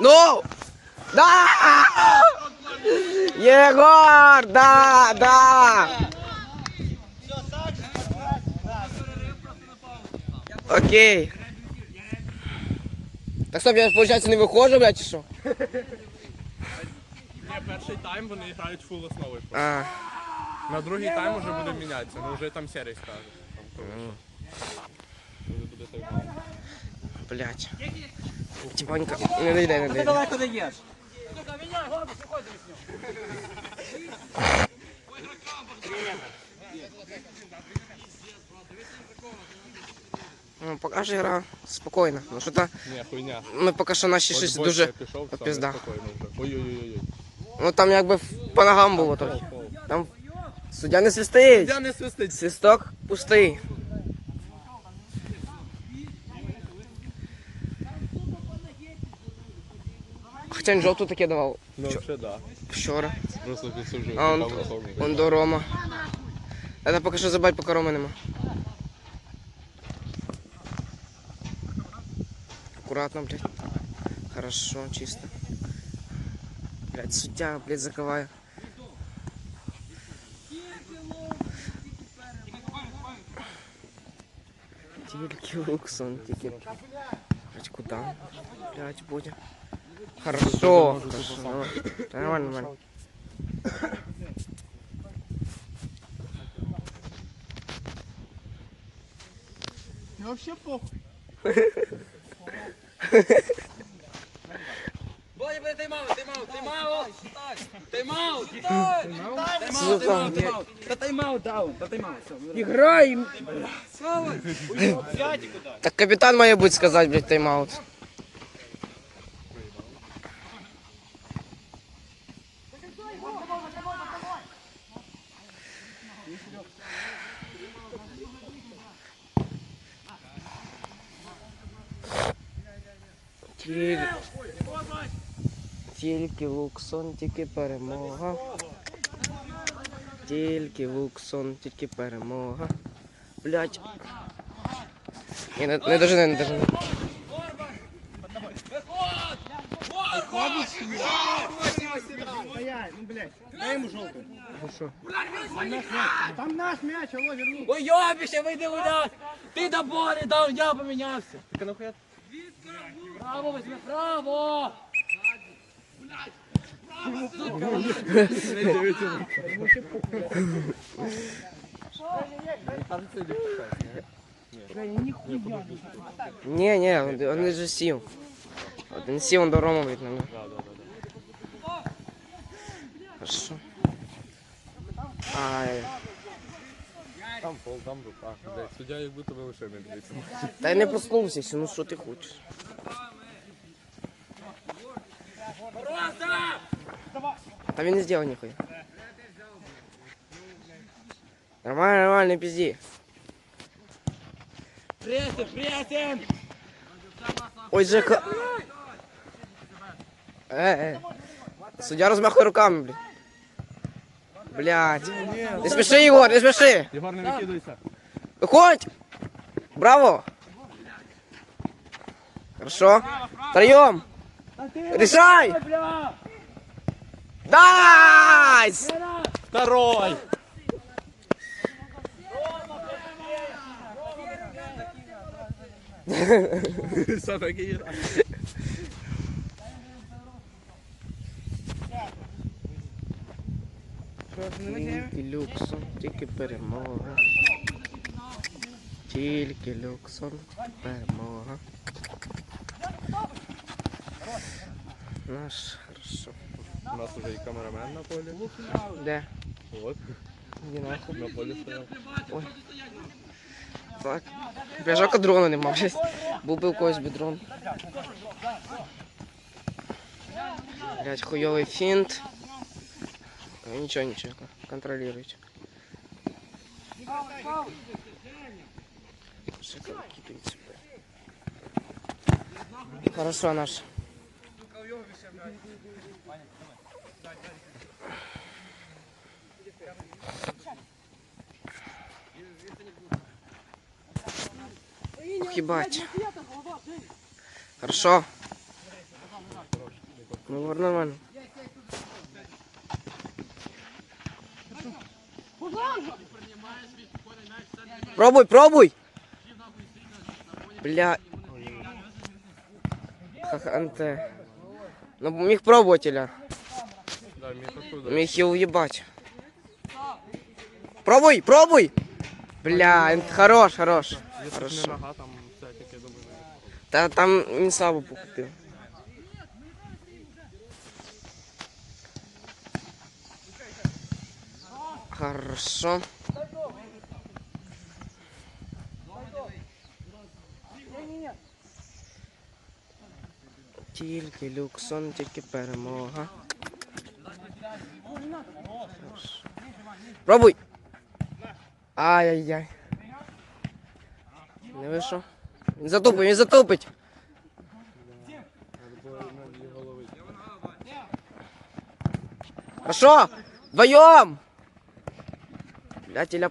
Ну! Да! Егор! Да! Да! Окей. Так стоп, я, виходить, не виходжу, блядь, чи що? Ні, перший тайм вони грають фул основи. А, На другий тайм вже буде мінятися, ну вже там серій скаже. Там, коротше. Вже буде тайм. блядь. Типанька. Не дойде, не дойде. далеко не їш. Ну, поки що гра спокійна. Ну що то Ні, хуйня. ми поки що наші От щось Бойко дуже. пішов, все, опізда. неспокійно вже. Ой-ой-ой. Ну там якби по ногам було трохи. Там суддя не свистить. Я не свистить. Свисток пустий. Хоча він жовту таке давав Ну, ще да. вчора. Просто. А он, он до Рома. Это поки що забать, поки Роми нема. Аккуратно, блядь. Хорошо, чисто. Блядь, суддя, блядь, закриває. Тільки Луксон, тільки... Блядь, куда? Блядь, буде. Хорошо, хорошо. Нормально, нормально. нормально. Ну, вообще похуй. Тайм-аут, стой. Тайм-аут, Сука, тайм-аут, тайм-аут. Та тайм-аут, даун, та тайм-аут. все. Играй! Слава. П'ятіку дай. Так капітан має бути сказати, блядь, тайм-аут. Тіль... Тільки Луксон, тільки перемога. Тільки Луксон, тільки перемога. Блять. Ні, не, не дожини, не дожини. Стоять, ну блядь, дай ему желтый. Ну що? Там наш мяч, алло, верни. Ой, йобіще, вийди гуляти. Ти до бори дав, я помінявся. Так, нахуя? Право, візьми, право. Ні, ні, він, він же сів. От він сів, він до Рома, блядь, наверное. Да, да, да. да. Хорошо. Ай. Там фол, там рука. Суддя як будто би лише не дивиться. Та я не проснувся, ну що ти хочеш? Та він не зробив ніхуя. Нормально, нормально, не пизди. Пресен, пресен. Ой, Жека. Э, э. Судья размахивает руками, блядь. Блядь. Не смеши, Егор, не смеши. Єгор, не викидуйся. Выходь! Браво! Хорошо. Втроем! Решай! Дайс! Второй! Все таки є. Тільки люксон, тільки перемога. Тільки люксон, перемога. Наш хорошо. У нас уже і камерамен на полі. Де? От, Іди нахуй. на полі стояв. Ой. Так. Бля, жалко дрона нема, блядь. Був би у когось би дрон. Блядь, хуйовий фінт. А, Нічого, нічого, контролируйте. Шикарно кипится, бля. Хорошо наш. Ебать. Хорошо. Ну, нормально. Пробуй, пробуй! Бля. Хаханте. Ну, міг пробувати, Ля. Да, міг оттуда. Міг її уїбать. Пробуй, пробуй! Бля, ін- хорош, хорош. Якщо б не Хорошо. нога, там все таке думаю. Та там не слабо покупив. Хорошо. Тільки люксон, тільки перемога. Пробуй! Ай-яй-яй. Не вийшов. Він затупить, він затупить. Хорошо! Вдвоем! Блять, иля...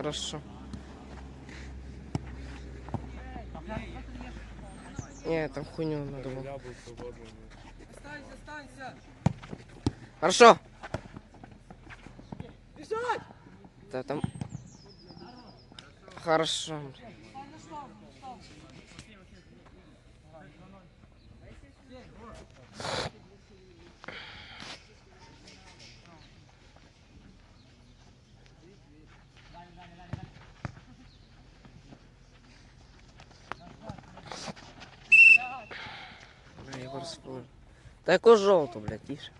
Хорошо. Не, там хуйню надо было. Я був свободний. Станься, станься. Хорошо. Бежать! Да, там... Хорошо. Бля, Егор спорил. Да яку жовту, блядь, тише.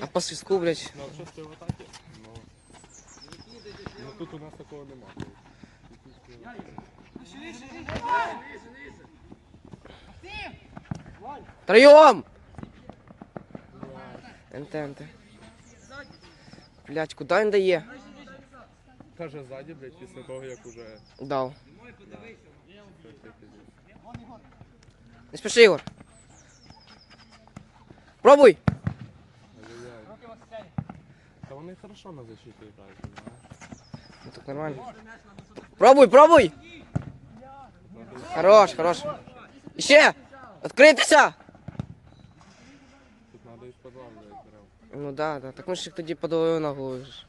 А по свистку, блядь, Ну, а що ти в атакі? Ну. Ну тут у нас такого нема. Троем! НТ, Блять, куди він дає? Каже ззаді, блядь, після того, як уже... Дав. Це пиздець. Не спіши, Ігор. Пробуй! Ай-яй-яй. Та вони хорошо на защиті грають, знаєш. Ну так нормально. Пробуй, пробуй! Хорош, хорош. Ще! Відкритися! Тут треба із подвалу, блядь, беремо. Ну да, да. Так ми ж їх тоді подовою ногу. ж.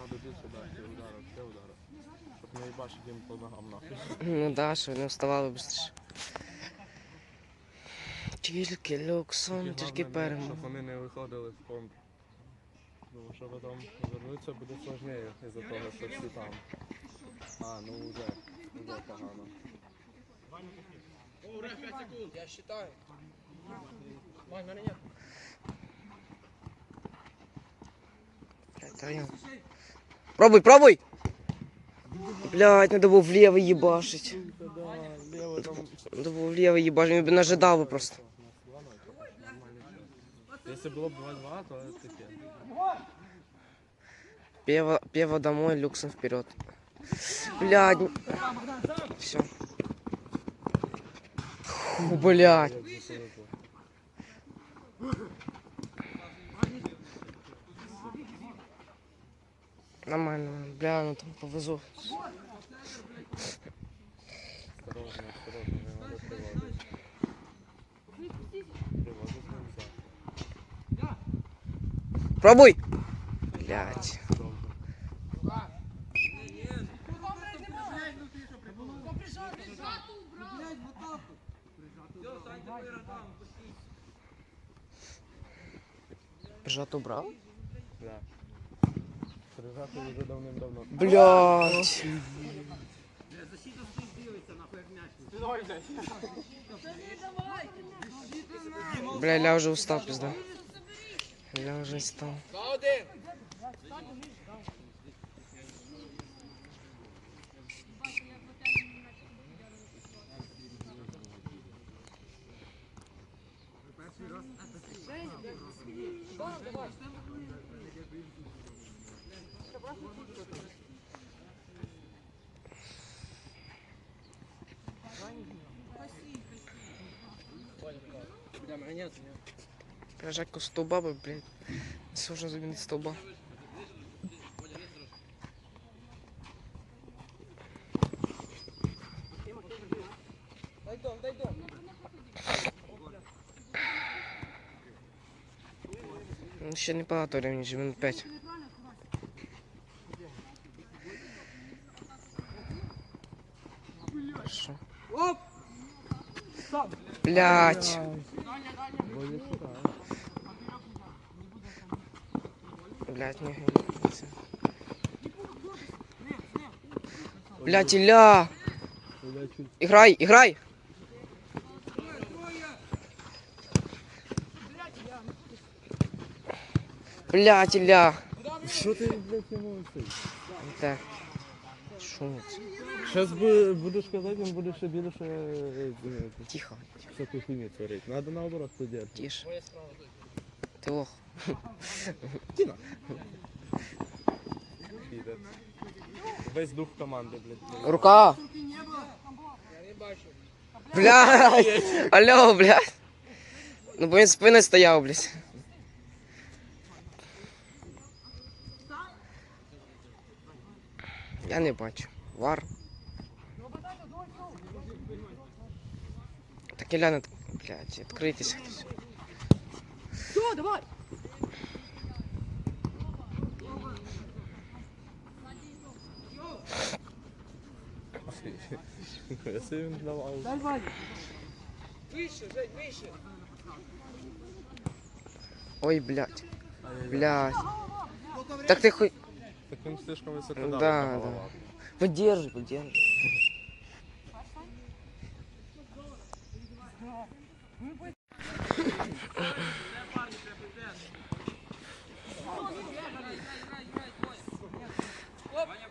Надо, більше дати ударів, ще ударів. Щоб не їбачити їм по ногам нахуй. Ну да, що не вставали швидше. Тільки люксон, тільки перемога. Щоб вони не виходили в контр. Тому що потім вернуться буде сложніше із-за того, що всі там. А, ну вже, вже погано. Ура, 5 секунд, Я считаю. Вань, мене нет. Троем. Пробуй, пробуй! Блять, надо было влево ебашить. Надо было влево ебашить, я бы нажидал бы просто. Якщо було б 2-2, то таке. Пева, пева домой, люксом вперед. Блядь. Все. Блядь. Як би повезло. Нормально, бля, ну там повезу. Осторожно, осторожно, не надо. Пробуй! Блядь. Добре. Прижато убрал? Да. Прижати вже давним-давно. Блядь. Бля, я уже устал, пизда. Я уже устал. Два один. Прижать ко столба, блядь. Сложно заменить столба. Ну, Ще не багато времени, ще минут 5. Хорошо. Блять. Блять, не Блять, Илья! Я чуть Играй, играй! Блять, Илья! Що ти, блядь, йому цей? Так. Шумит. Щас би будеш казати, він буде ще більше е, е, Тихо, всяку хуйню творить. Надо наоборот подержати. тише. Ты лох. Весь дух команди, блядь. Рука! Блядь! Алло, блядь! Ну, бо він спиною стояв, блядь. Я не бачу. Вар. Так Ілля не... Блядь, відкрийтеся. хтось. Якщо він давав. Вище, Жень, вище. Ой, блядь. Блядь. Так ти хуй... Так він слишком високо Да, дав. да. на голова.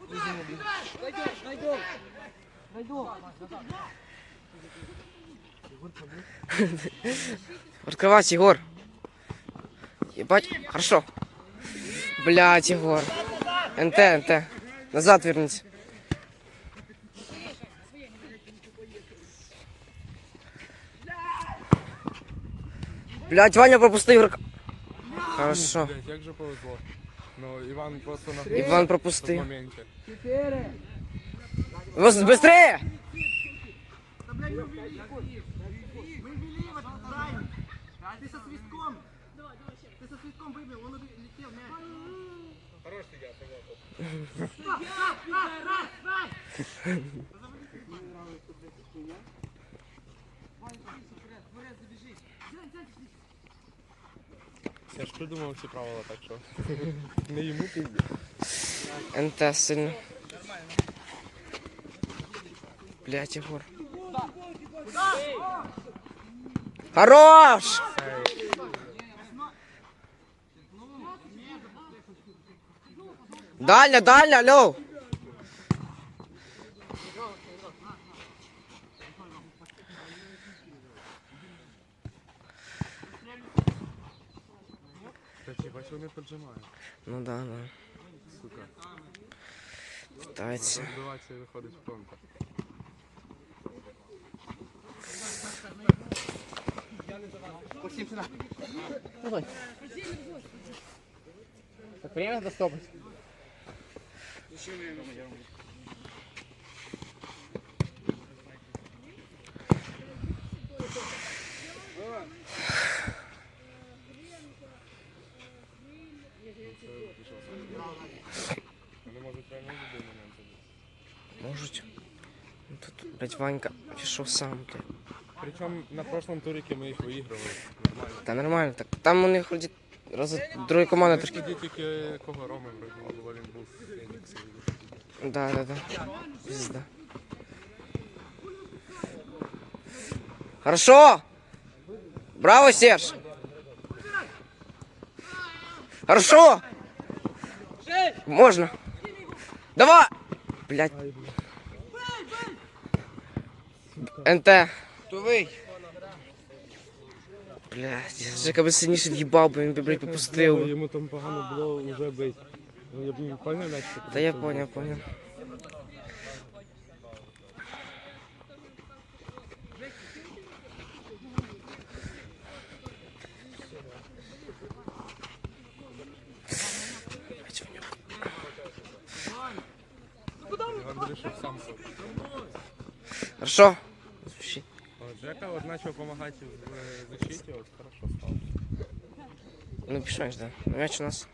Найдем, найдем. Открывать, Егор. Ебать, хорошо. Блять, Егор. НТ, НТ. Назад вернись. Блять, Ваня пропустил игрока. Хорошо. Блядь, як же повезло. Ну, Іван просто на Іван в пропустив. моменті. Быс- Быстрее! Ты со свистком. Ты со свистком выбил, он летел мяч. Хорош ти я, Я ж придумав всі правила, так що. Не йому пізді. НТ сильно. Блять, Егор. Хорош! Дальня, дальня, алло! Бач, вони поджимають. Ну да, да. Сука. Питається. Розбивається і виходить в контр. Максим, сюда. Давай. Так, время достопать. Вони можуть реально в будь-який момент забити. Можуть. Ну, Тут, блядь, Ванька пішов сам, блядь. Причому на прошлому туріки ми їх виігрували. Нормально. Та нормально, так там у них вроді раз друга команда Ми ж трошки. тоді тільки кого Роми вроді не було, він був Фенікс. Да, да, да. Пизда. Хорошо! Браво, Серж! Хорошо! Можно! Давай! Блять. НТ. Тувий. Блять, Жека би сильніше в'їбав, би він би, блядь, попустив. би. Йому там погано було вже бить. Ну, я б не поняв, м'яч. що Та я це понял, Хорошо. Звучить. От Жека от почав допомагати в е, защиті, от хорошо став. Ну, пішаєш, да. Ну, Мяч у нас.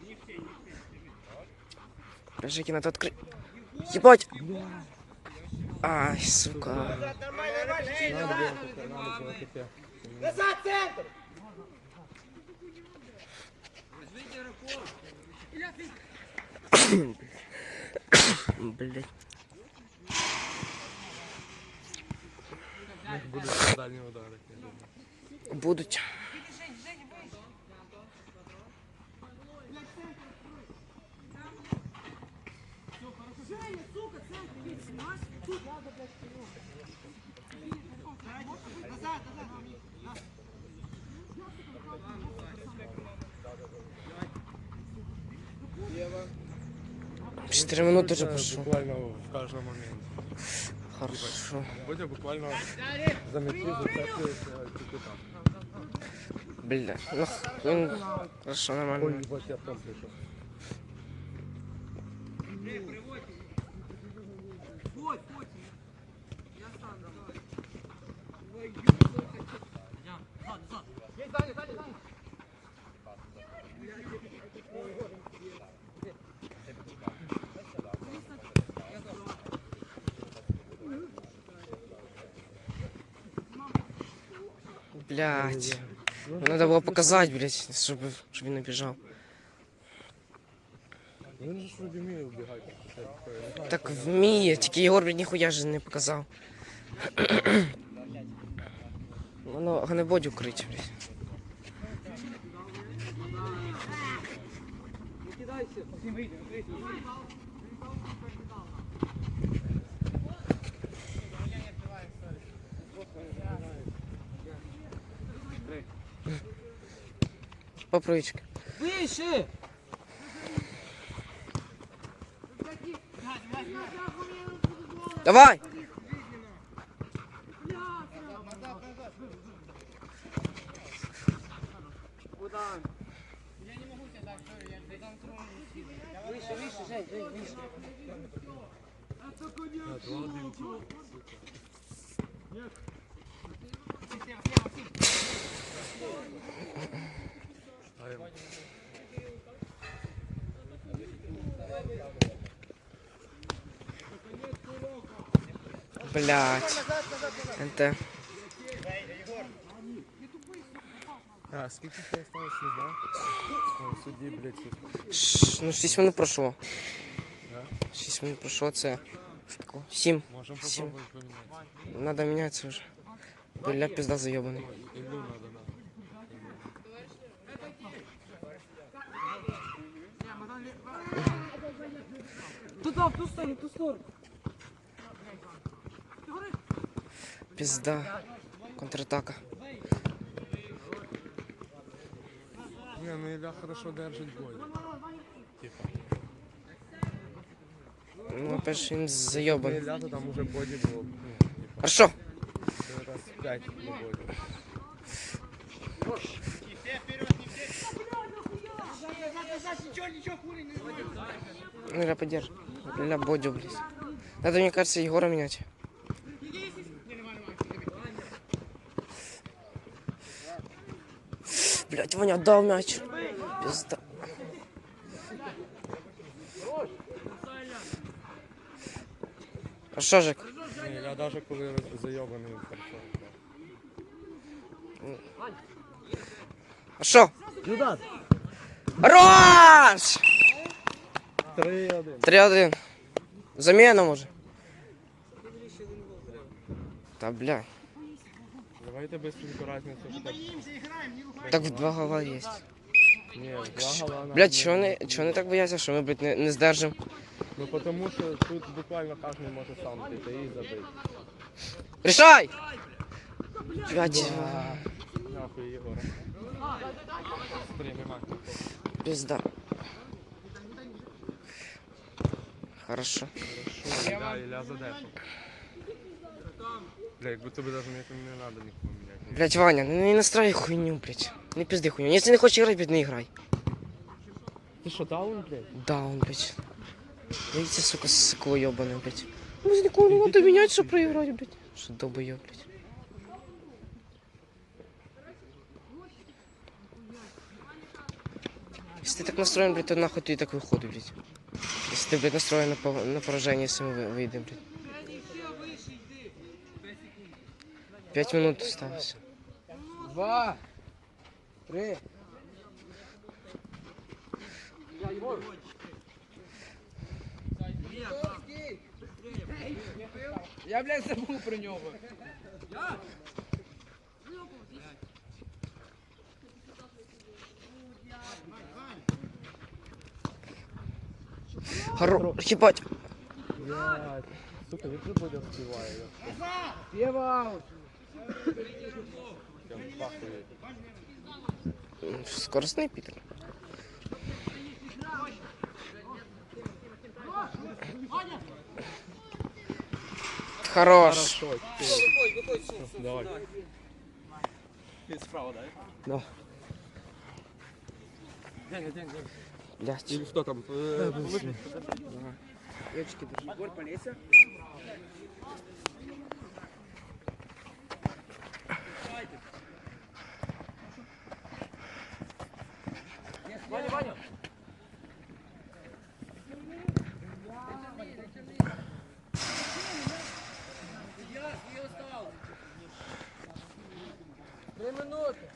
Бля, Жеки, надо открыть. Ебать! Ай, сука. Надо було таке, надо було таке. Блять. Будуть дальні удари. Будуть. Четыре минуты уже Це. Буквально в кожному моменті. Хорошо. Бодя буквально за м'ячі зацеплюється тільки там. Бля. Ну, він... Хорошо, нормально. Ой, бать, я в том прийшов. Блять. Надо было показать, блять, чтобы, чтобы він не біжав. Він же ж вроді вміє вбігати. Я не знаю, Так вміє, тільки Єгор, блядь, ніхуя ж не показав. Воно ганебодю крить, блядь. Не кидайся. Максим, выйди, выйди. Попривичка. Выше! Давай! Выше, выше, Жень, Жень, выше. я Блять. НТ. А, скільки ще осталось, не знаю. О, судді, блядь, тут. Ш- Ну, 6 минут пройшло. Да? 6 минут пройшло, це. 7. Можемо Сім. попробувати поміняти. Надо мінятися вже. Бля, пізда зайобаний. Іллю надо, да. Туда, в ту сторону, в ту сторону. Пізда. Контратака. Не, ну Ілля хорошо держить бой. Типа. Ну, опять він Ну, зайобаний. Ілля то там уже боді було. Ну, типа, Хорошо. це раз п'ять до боді. Ну, Ля, подержи. Ля, бодю, блядь. Надо, мне кажется, Егора менять. Блять, Ваня, отдал мяч. Пизда. А що Жек? Ні, Ілля навіть коли роз- зайобаний він хорошо. грає. А що? Хорош! 3-1. 3-1. Заміна може. Та бля. Давайте быстренько разницу. Не боимся, играем, не уходим. Так в два гола есть. Не, в два гола нам Блядь, не- они, так боятся, что мы, блядь, не, не сдержим? Ну потому что тут буквально каждый может сам піти і забити. Решай! Блядь, пизда. Хорошо. Хорошо, Ілля, Ілля задефав. Бля, якби тобі навіть не, не треба нікого міняти. Блять, Ваня, ну не настрай хуйню, блять. Не пизди хуйню. Если не хочешь играть, блядь, не играй. Ти що, даун, блядь? Даун, блядь. Видите, сука, сыкло ебаное, блядь. Ну, никого не надо менять, чтобы проиграть, блядь. Что долбоёб, блядь. Если ты так настроен, блядь, то нахуй ты и так выходи, блядь. Если ты, блядь, настроен на, пов- на поражение, если мы вы- выйдем, блядь. Пять минут осталось. Два. Три. Я, блядь, забув про нього. Хоро... Ебать. Блядь. Сука, вітри буде співає. Піваут. Прям пахує. М, Скоростный Питер. Хорош. Хорошо, Давай. справа. Да. Блять. Или хто там? Держи. Егор, полейся. Ваня, Ваня. Три минути.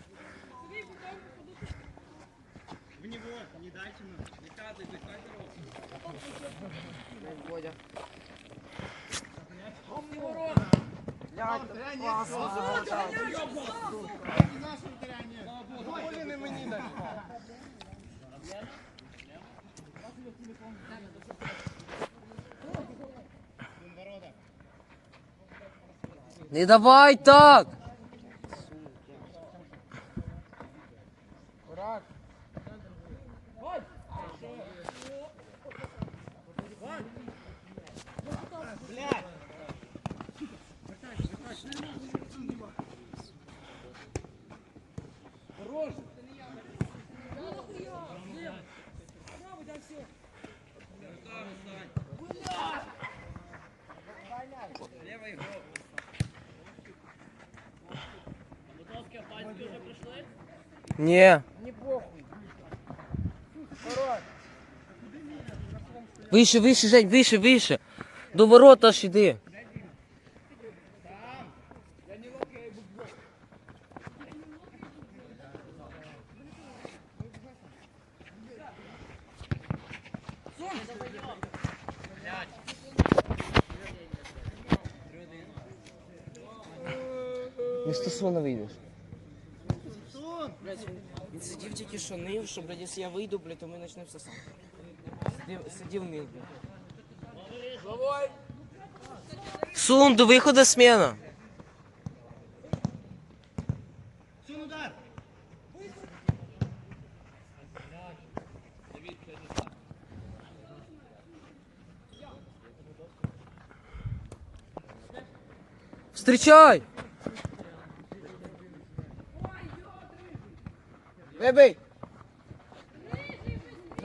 В него, не дайте нам. Не катайте, катайте. Бодя. Не давай так! Вище, вище, Жень, вище, вище. До ворота аж іди. Не стосовно вийдеш. Блять, він сидів тільки що нив, що, блядь, якщо я вийду, блядь, то ми почнемо сосати. Сидів, сидів нив, блядь. Сун, до виходу смена. Встречай! Вибий!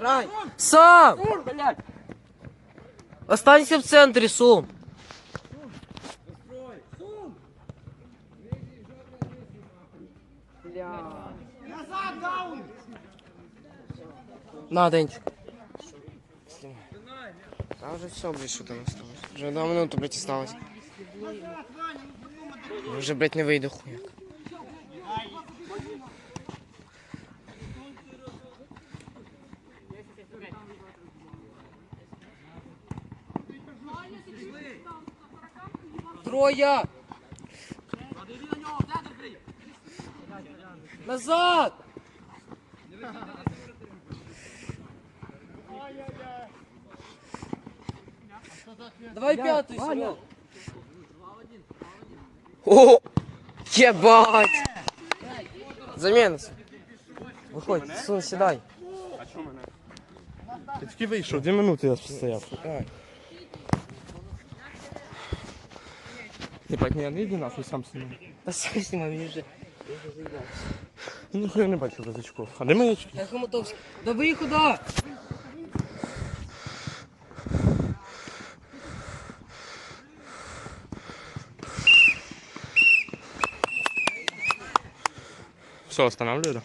Грай! Сам! Останься в центрі, Сум! На, Денчик. А вже все, блядь, що там осталось. Вже одна минута, блядь, осталось. Вже, блядь, не вийде хуяк. Троя! Назад! Давай пятую, Серег. О! Ебать! Замена. Виходь, сун, сідай. Я тільки вийшов, дві минути я стояв. Давай. Єбать, ні, не йди нахуй, сам снімай. Та сам знімай, мені вже. Я ніхуя не бачу без очков. А де мої очки? Я Хомутовський. Да ви куди? Все, останавливаю, да?